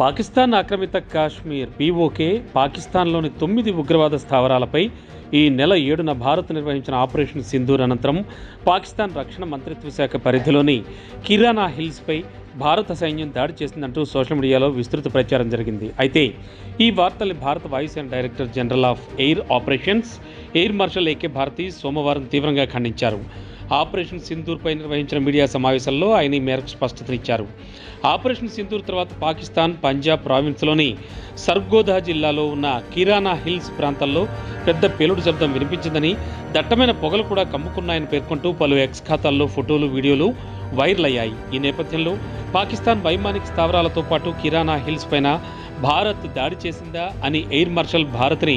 పాకిస్తాన్ ఆక్రమిత కాశ్మీర్ పీఓకే పాకిస్తాన్లోని తొమ్మిది ఉగ్రవాద స్థావరాలపై ఈ నెల ఏడున భారత్ నిర్వహించిన ఆపరేషన్ సింధూర్ అనంతరం పాకిస్తాన్ రక్షణ మంత్రిత్వ శాఖ పరిధిలోని కిరానా హిల్స్పై భారత సైన్యం దాడి చేసిందంటూ సోషల్ మీడియాలో విస్తృత ప్రచారం జరిగింది. అయితే ఈ వార్తల్ని భారత వాయుసేన director general of air operations air marshal AK Bharti సోమవారం తీవ్రంగా ఖండించారు. ఆపరేషన్ సింధూర్పై నిర్వహించిన మీడియా సమావేశంలో ఆయన ఈ మేరకు స్పష్టతనిచ్చారు. ఆపరేషన్ సింధూర్ తర్వాత పాకిస్తాన్ పంజాబ్ ప్రావిన్స్లోని సర్గోదా జిల్లాలో ఉన్న కిరానా హిల్స్ ప్రాంతాల్లో పెద్ద పేలుడు శబ్దం వినిపించిందని దట్టమైన పొగలు కూడా కమ్ముకున్నాయని పేర్కొంటూ పలు ఎక్స్ ఖాతాల్లో ఫోటోలు వీడియోలు వైరల్ అయ్యాయి. ఈ నేపథ్యంలో పాకిస్తాన్ వైమానిక స్థావరాలతో పాటు కిరానా హిల్స్ పైన భారత్ దాడి చేసిందా అని ఎయిర్ మార్షల్ భారత్ని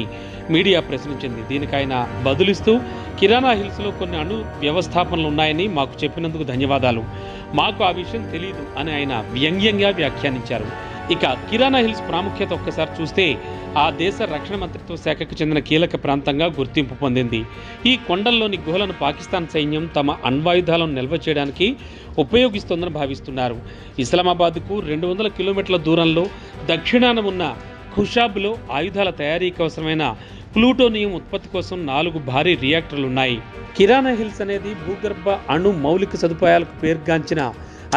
మీడియా ప్రశ్నించింది. దీనికి ఆయన బదులిస్తూ కిరాణా హిల్స్లో కొన్ని అణు వ్యవస్థాపనలు ఉన్నాయని మాకు చెప్పినందుకు ధన్యవాదాలు. మాకు ఆ విషయం తెలియదు అని ఆయన వ్యంగ్యంగా వ్యాఖ్యానించారు. ఇక కిరాణా హిల్స్ ప్రాముఖ్యత ఒక్కసారి చూస్తే ఆ దేశ రక్షణ మంత్రిత్వ శాఖకు చెందిన కీలక ప్రాంతంగా గుర్తింపు పొందింది. ఈ కొండల్లోని గుహలను పాకిస్తాన్ సైన్యం తమ అణ్వాయుధాలను నిల్వ చేయడానికి ఉపయోగిస్తోందని భావిస్తున్నారు. ఇస్లామాబాద్కు రెండు వందల కిలోమీటర్ల దూరంలో దక్షిణాన ఉన్న ఖుషాబ్లో ఆయుధాల తయారీకి అవసరమైన ప్లూటోనియం ఉత్పత్తి కోసం నాలుగు భారీ రియాక్టర్లు ఉన్నాయి కిరాణా హిల్స్ అనేది భూగర్భ అణు మౌలిక సదుపాయాలకు పేర్గాంచిన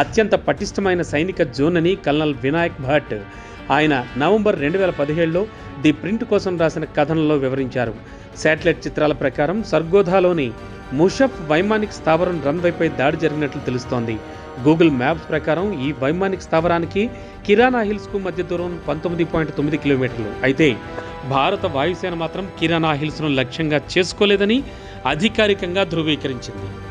అత్యంత పటిష్టమైన సైనిక జోన్ అని కల్నల్ వినాయక్ భట్ ఆయన నవంబర్ రెండు వేల పదిహేడులో ది ప్రింట్ కోసం రాసిన కథనంలో వివరించారు. శాటిలైట్ చిత్రాల ప్రకారం సర్గోధాలోని ముషఫ్ వైమానిక్ స్థావరం రన్వేపై దాడి జరిగినట్లు తెలుస్తోంది. గూగుల్ మ్యాప్స్ ప్రకారం ఈ వైమానిక్ స్థావరానికి కిరాణా హిల్స్కు మధ్య దూరం పంతొమ్మిది పాయింట్ తొమ్మిది కిలోమీటర్లు. అయితే భారత వాయుసేన మాత్రం కిరాణా హిల్స్ను లక్ష్యంగా చేసుకోలేదని అధికారికంగా ధృవీకరించింది.